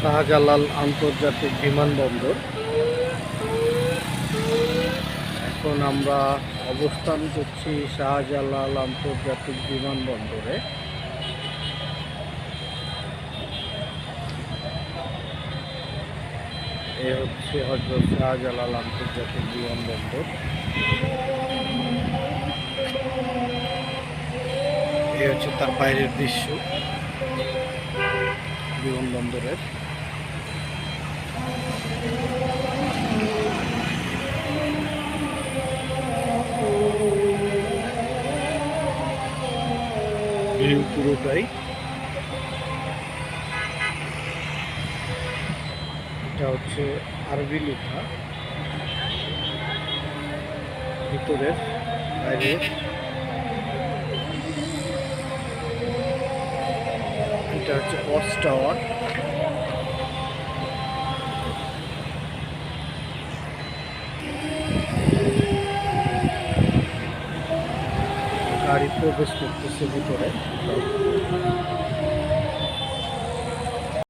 শাহজালাল আন্তর্জাতিক বিমানবন্দর। এখন আমরা অবস্থান করছি শাহজালাল আন্তর্জাতিক বিমানবন্দরে। এ হচ্ছে হজরত শাহজালাল আন্তর্জাতিক বিমানবন্দর। এই হচ্ছে তার বাইরের দৃশ্য। বিমানবন্দরের ভিউ পুরোটাই। এটা হচ্ছে আরবি লেখা। ভিতরের বাইরের এটা হচ্ছে ওয়াচ টাওয়ার গাড়ি প্রবেশ করতেছে ভিতরে